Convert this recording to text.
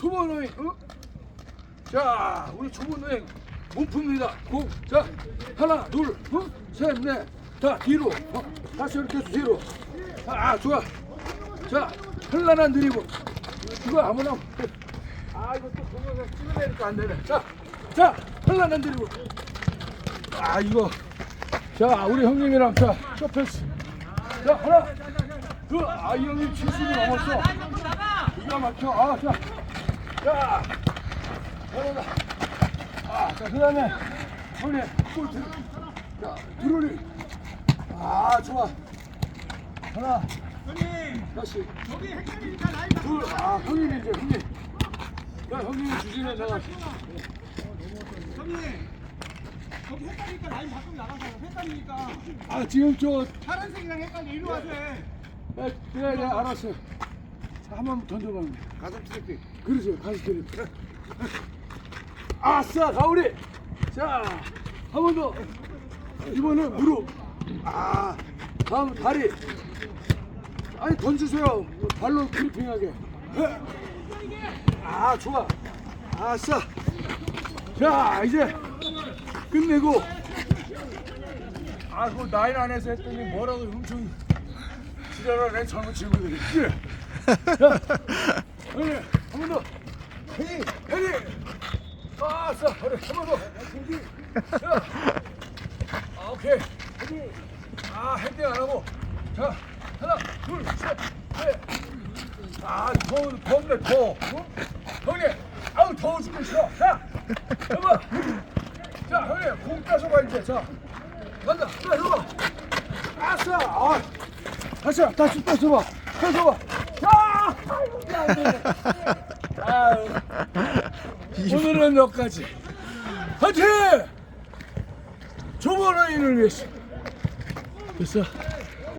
초보 노행, 어? 자, 우리 초보 노행 몸품입니다. 공, 자, 하나, 둘, 어? 뒤로, 어? 다시 이렇게 뒤로. 아, 좋아. 자, 현란한 드리블. 이거 아무나. 아, 이거 또 동영상 찍어내니까 안 되네. 자, 자, 현란한 드리블. 아, 이거. 자, 우리 형님이랑 자, 쇼패스. 자, 하나, 둘, 아, 이 형님 70이 넘었어. 기가 막혀. 아, 자, 자, 잘한다. 아, 자, 그 다음에, 형님, 골 들, 자, 드롤리. 아, 좋아. 하나, 다시. 여기 헷갈리니까 라인 둘, 아, 형님 이제, 형님. 야, 형님이 주시면 제가. 형님 여기 헷갈리니까 라인 바꾸고 나가서 헷갈리니까 아, 지금 저, 파란색이랑 헷갈리 이리 와서 해 네, 네, 네, 알았어요. 자, 한번 던져봐. 가슴 트래픽 그러죠, 가시 드립. 아싸, 가오리. 자, 한 번 더. 이번엔 무릎. 아, 다음 다리. 아니 던지세요. 발로 그리핑하게. 아, 좋아. 아싸. 자, 이제 끝내고. 아, 그 나인 안에서 했더니 뭐라고 엄청 지랄하네 젊은 친구들이. 예. 자, 형님, 한번 더. 헤이, 헤이. 아싸, 그래, 한번 더. 자, 아, 오케이. 헤이. 아, 헤딩 안 하고. 자, 하나, 둘, 셋, 넷. 아, 더워, 덥네. 어? 형님, 아우, 더워 죽겠어. 자, 해봐. 자, 형님, 공 따서봐, 이제. 자, 간다. 자, 해봐. 아싸, 아. 다시, 다시 따서봐. 따서봐. 아유. 오늘은 여기까지. 화이팅! 초보 라인을 위해서. 됐어.